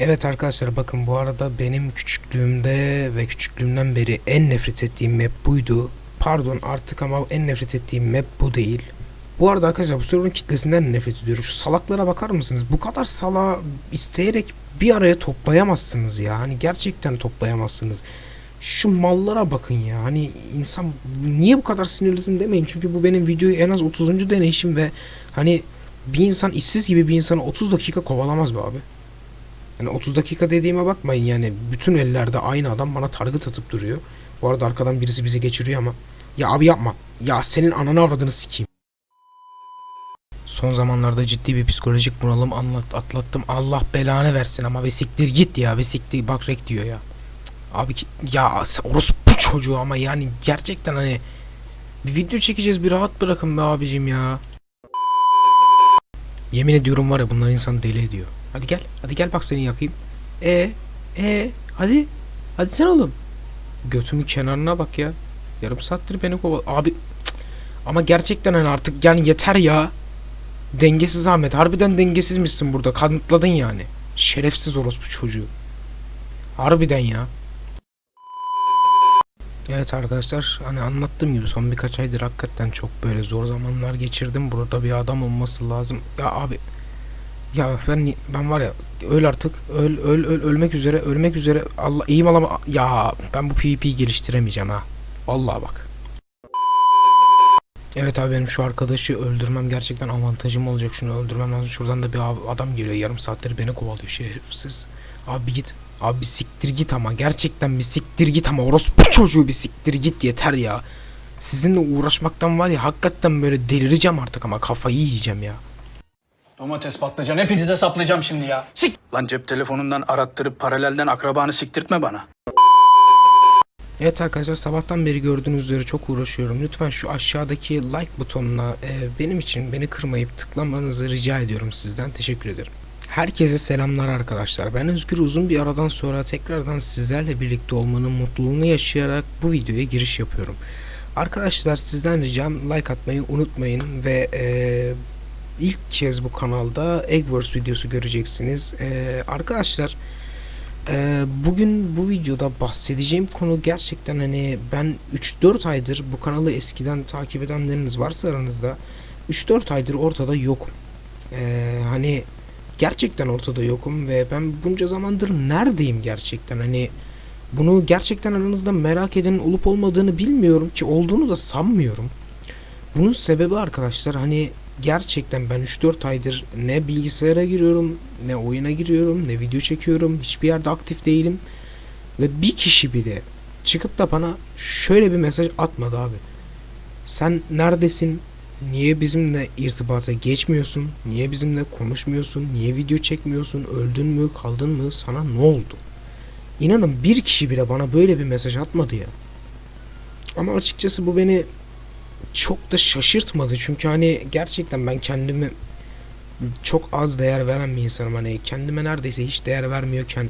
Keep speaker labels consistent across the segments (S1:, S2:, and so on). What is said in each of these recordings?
S1: Evet arkadaşlar bakın bu arada benim küçüklüğümde ve küçüklüğümden beri en nefret ettiğim map buydu. Pardon artık ama en nefret ettiğim map bu değil. Bu arada arkadaşlar bu server'ın kitlesinden nefret ediyorum. Şu salaklara bakar mısınız? Bu kadar sala isteyerek bir araya toplayamazsınız ya. Hani gerçekten toplayamazsınız. Şu mallara bakın ya. Hani insan niye bu kadar sinirlisin demeyin. Çünkü bu benim videoyu en az 30. deneyişim ve hani bir insan işsiz gibi bir insanı 30 dakika kovalamaz be abi. Yani 30 dakika dediğime bakmayın yani bütün ellerde aynı adam bana target atıp duruyor. Bu arada arkadan birisi bizi geçiriyor ama. Ya abi yapma. Ya senin ananı avradını sikeyim. Son zamanlarda ciddi bir psikolojik bunalım anlat, atlattım. Allah belanı versin ama bir siktir git ya. Bir siktir bak rek diyor ya. Abi ya orospu çocuğu ama yani gerçekten hani bir video çekeceğiz bir rahat bırakın be abicim ya. Yemin ediyorum var ya bunlar insan deli ediyor. Hadi gel. Hadi gel bak seni yakayım. E e hadi. Hadi sen oğlum. Götümün kenarına bak ya. Yarım saattir beni koval. Abi ama gerçekten hani artık yani yeter ya. Dengesiz Ahmet. Harbiden dengesizmişsin burada. Kanıtladın yani. Şerefsiz orospu çocuğu. Harbiden ya. Evet arkadaşlar hani anlattığım gibi son birkaç aydır hakikaten çok böyle zor zamanlar geçirdim. Burada bir adam olması lazım. Ya abi ya ben ben var ya öl artık öl öl öl ölmek üzere ölmek üzere Allah iyiyim alama ya ben bu PvP geliştiremeyeceğim ha. Vallahi bak. Evet abi benim şu arkadaşı öldürmem gerçekten avantajım olacak. Şunu öldürmem lazım. Şuradan da bir adam geliyor. Yarım saattir beni kovalıyor şerefsiz. Abi git. Abi siktir git ama gerçekten bir siktir git ama orospu çocuğu bir siktir git yeter ya. Sizinle uğraşmaktan var ya hakikaten böyle delireceğim artık ama kafayı yiyeceğim ya.
S2: Domates patlıcan hepinize saplayacağım şimdi ya. Sik!
S3: Lan cep telefonundan arattırıp paralelden akrabanı siktirtme bana.
S1: Evet arkadaşlar sabahtan beri gördüğünüz üzere çok uğraşıyorum. Lütfen şu aşağıdaki like butonuna e, benim için beni kırmayıp tıklamanızı rica ediyorum sizden. Teşekkür ederim. Herkese selamlar arkadaşlar. Ben Özgür uzun bir aradan sonra tekrardan sizlerle birlikte olmanın mutluluğunu yaşayarak bu videoya giriş yapıyorum. Arkadaşlar sizden ricam like atmayı unutmayın ve e, ilk kez bu kanalda Eggwars videosu göreceksiniz. E, arkadaşlar ee, bugün bu videoda bahsedeceğim konu gerçekten hani ben 3-4 aydır bu kanalı eskiden takip edenleriniz varsa aranızda 3-4 aydır ortada yokum. Ee, hani gerçekten ortada yokum ve ben bunca zamandır neredeyim gerçekten hani bunu gerçekten aranızda merak edenin olup olmadığını bilmiyorum ki olduğunu da sanmıyorum. Bunun sebebi arkadaşlar hani gerçekten ben 3-4 aydır ne bilgisayara giriyorum, ne oyuna giriyorum, ne video çekiyorum. Hiçbir yerde aktif değilim. Ve bir kişi bile çıkıp da bana şöyle bir mesaj atmadı abi. Sen neredesin? Niye bizimle irtibata geçmiyorsun? Niye bizimle konuşmuyorsun? Niye video çekmiyorsun? Öldün mü? Kaldın mı? Sana ne oldu? İnanın bir kişi bile bana böyle bir mesaj atmadı ya. Ama açıkçası bu beni çok da şaşırtmadı çünkü hani gerçekten ben kendimi çok az değer veren bir insanım hani kendime neredeyse hiç değer vermiyorken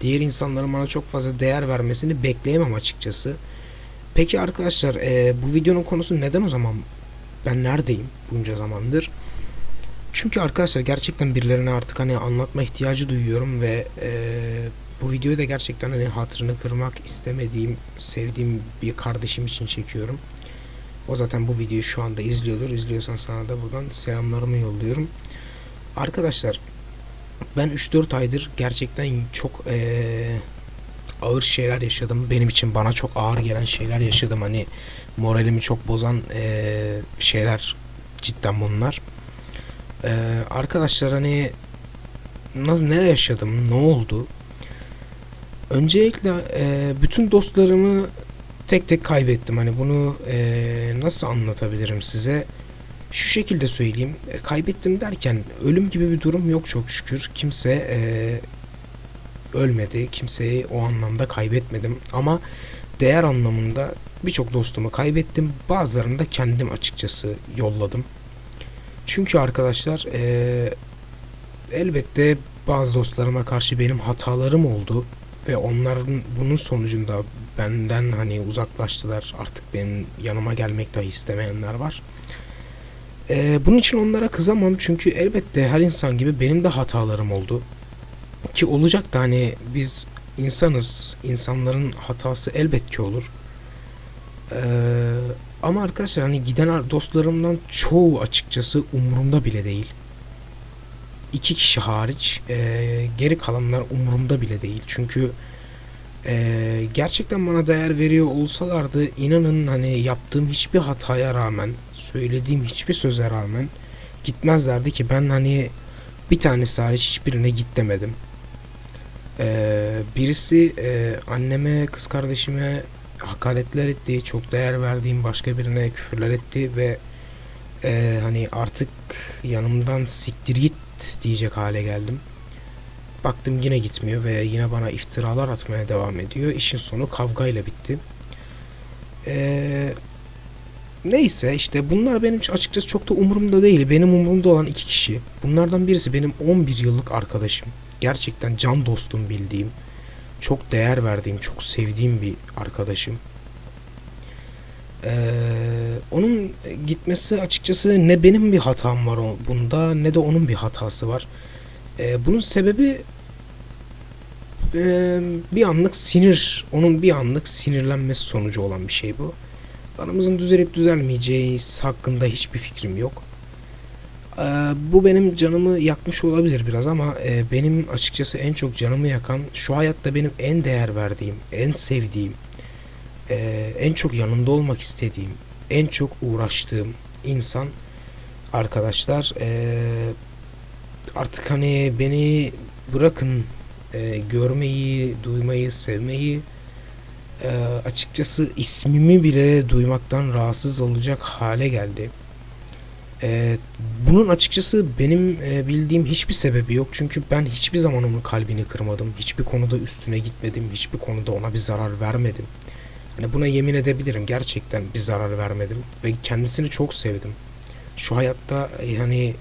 S1: diğer insanların bana çok fazla değer vermesini bekleyemem açıkçası. Peki arkadaşlar e, bu videonun konusu neden o zaman ben neredeyim bunca zamandır? Çünkü arkadaşlar gerçekten birilerine artık hani anlatma ihtiyacı duyuyorum ve e, bu videoyu da gerçekten hani hatırını kırmak istemediğim, sevdiğim bir kardeşim için çekiyorum. O zaten bu videoyu şu anda izliyordur. İzliyorsan sana da buradan selamlarımı yolluyorum. Arkadaşlar ben 3-4 aydır gerçekten çok eee, ağır şeyler yaşadım. Benim için bana çok ağır gelen şeyler yaşadım. Hani moralimi çok bozan eee, şeyler cidden bunlar. Eee, arkadaşlar hani na- ne yaşadım? Ne oldu? Öncelikle eee, bütün dostlarımı tek tek kaybettim. Hani bunu eee, nasıl anlatabilirim size? Şu şekilde söyleyeyim. E, kaybettim derken ölüm gibi bir durum yok çok şükür. Kimse eee, ölmedi. Kimseyi o anlamda kaybetmedim. Ama değer anlamında birçok dostumu kaybettim. Bazılarını da kendim açıkçası yolladım. Çünkü arkadaşlar eee, elbette bazı dostlarıma karşı benim hatalarım oldu ve onların bunun sonucunda benden hani uzaklaştılar. Artık benim yanıma gelmek dahi istemeyenler var. Ee, bunun için onlara kızamam çünkü elbette her insan gibi benim de hatalarım oldu. Ki olacak da hani biz insanız. insanların hatası elbet ki olur. Ee, ama arkadaşlar hani giden ar- dostlarımdan çoğu açıkçası umurumda bile değil. İki kişi hariç ee, geri kalanlar umurumda bile değil. Çünkü ee, gerçekten bana değer veriyor olsalardı inanın hani yaptığım hiçbir hataya rağmen söylediğim hiçbir söze rağmen gitmezlerdi ki ben hani bir tanesi hariç hiçbirine git demedim. Ee, birisi e, anneme, kız kardeşime hakaretler etti. Çok değer verdiğim başka birine küfürler etti ve e, hani artık yanımdan siktir git diyecek hale geldim. Baktım yine gitmiyor ve yine bana iftiralar atmaya devam ediyor. İşin sonu kavgayla bitti. Ee, neyse işte bunlar benim açıkçası çok da umurumda değil. Benim umurumda olan iki kişi. Bunlardan birisi benim 11 yıllık arkadaşım. Gerçekten can dostum bildiğim, çok değer verdiğim, çok sevdiğim bir arkadaşım. Ee, onun gitmesi açıkçası ne benim bir hatam var bunda ne de onun bir hatası var. Ee, bunun sebebi e, bir anlık sinir, onun bir anlık sinirlenmesi sonucu olan bir şey bu. Aramızın düzelip düzelmeyeceği hakkında hiçbir fikrim yok. Ee, bu benim canımı yakmış olabilir biraz ama e, benim açıkçası en çok canımı yakan şu hayatta benim en değer verdiğim, en sevdiğim, e, en çok yanında olmak istediğim, en çok uğraştığım insan arkadaşlar. E, artık hani beni bırakın e, görmeyi, duymayı, sevmeyi e, açıkçası ismimi bile duymaktan rahatsız olacak hale geldi. E, bunun açıkçası benim e, bildiğim hiçbir sebebi yok. Çünkü ben hiçbir zaman onun kalbini kırmadım. Hiçbir konuda üstüne gitmedim. Hiçbir konuda ona bir zarar vermedim. Yani buna yemin edebilirim. Gerçekten bir zarar vermedim. Ve kendisini çok sevdim. Şu hayatta e, hani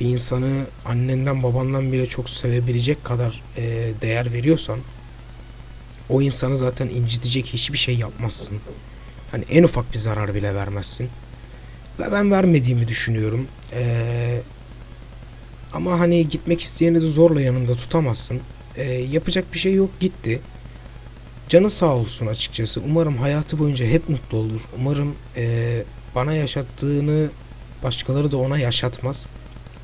S1: bir insanı annenden babandan bile çok sevebilecek kadar e, değer veriyorsan o insanı zaten incitecek hiçbir şey yapmazsın. Hani en ufak bir zarar bile vermezsin. Ve ben vermediğimi düşünüyorum. Ee, ama hani gitmek isteyeni de zorla yanında tutamazsın. Ee, yapacak bir şey yok gitti. Canı sağ olsun açıkçası. Umarım hayatı boyunca hep mutlu olur. Umarım ee, bana yaşattığını başkaları da ona yaşatmaz.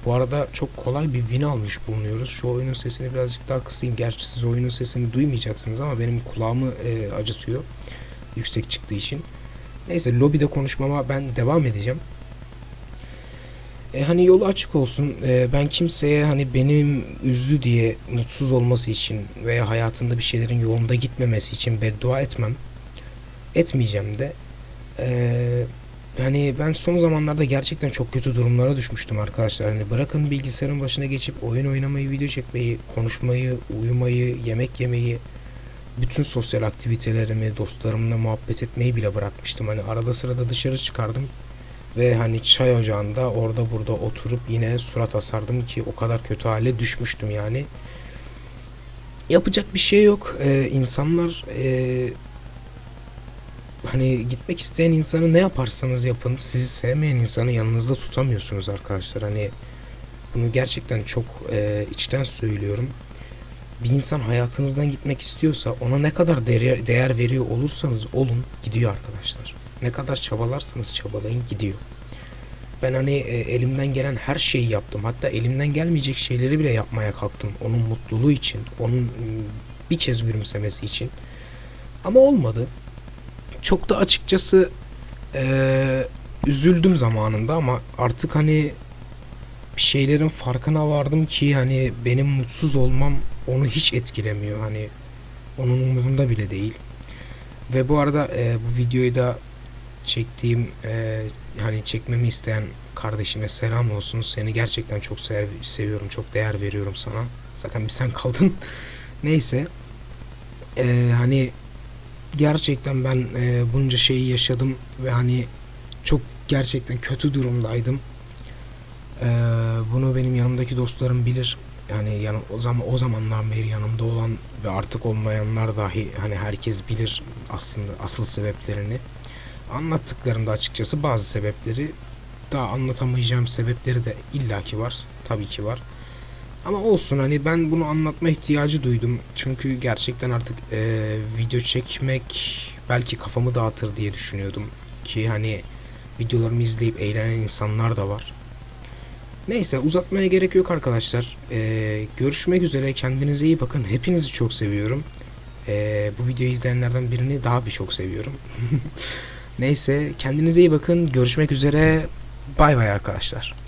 S1: Bu arada çok kolay bir win almış bulunuyoruz. Şu oyunun sesini birazcık daha kısayım. Gerçi siz oyunun sesini duymayacaksınız ama benim kulağımı e, acıtıyor. Yüksek çıktığı için. Neyse lobide konuşmama ben devam edeceğim. E, hani yolu açık olsun. E, ben kimseye hani benim üzdü diye mutsuz olması için veya hayatında bir şeylerin yolunda gitmemesi için beddua etmem. Etmeyeceğim de. E, yani ben son zamanlarda gerçekten çok kötü durumlara düşmüştüm arkadaşlar. Hani bırakın bilgisayarın başına geçip oyun oynamayı, video çekmeyi, konuşmayı, uyumayı, yemek yemeyi, bütün sosyal aktivitelerimi, dostlarımla muhabbet etmeyi bile bırakmıştım. Hani arada sırada dışarı çıkardım ve hani çay ocağında orada burada oturup yine surat asardım ki o kadar kötü hale düşmüştüm yani. Yapacak bir şey yok. Ee, insanlar ee, hani gitmek isteyen insanı ne yaparsanız yapın sizi sevmeyen insanı yanınızda tutamıyorsunuz arkadaşlar. Hani bunu gerçekten çok ee, içten söylüyorum bir insan hayatınızdan gitmek istiyorsa ona ne kadar değer, değer veriyor olursanız olun gidiyor arkadaşlar. Ne kadar çabalarsanız çabalayın gidiyor. Ben hani e, elimden gelen her şeyi yaptım. Hatta elimden gelmeyecek şeyleri bile yapmaya kalktım. Onun mutluluğu için, onun m, bir kez gülümsemesi için. Ama olmadı. Çok da açıkçası e, üzüldüm zamanında ama artık hani bir şeylerin farkına vardım ki hani benim mutsuz olmam onu hiç etkilemiyor hani onun umurunda bile değil. Ve bu arada e, bu videoyu da çektiğim e, hani çekmemi isteyen kardeşime selam olsun. Seni gerçekten çok sev seviyorum. Çok değer veriyorum sana. Zaten bir sen kaldın. Neyse. E, hani gerçekten ben e, bunca şeyi yaşadım ve hani çok gerçekten kötü durumdaydım. E, bunu benim yanımdaki dostlarım bilir. Yani yan, o zaman o zamandan beri yanımda olan ve artık olmayanlar dahi hani herkes bilir aslında asıl sebeplerini. Anlattıklarımda açıkçası bazı sebepleri daha anlatamayacağım sebepleri de illaki var. Tabii ki var. Ama olsun hani ben bunu anlatma ihtiyacı duydum. Çünkü gerçekten artık eee, video çekmek belki kafamı dağıtır diye düşünüyordum. Ki hani videolarımı izleyip eğlenen insanlar da var. Neyse uzatmaya gerek yok arkadaşlar. Eee, görüşmek üzere kendinize iyi bakın. Hepinizi çok seviyorum. Eee, bu videoyu izleyenlerden birini daha bir çok seviyorum. Neyse kendinize iyi bakın. Görüşmek üzere. Bay bay arkadaşlar.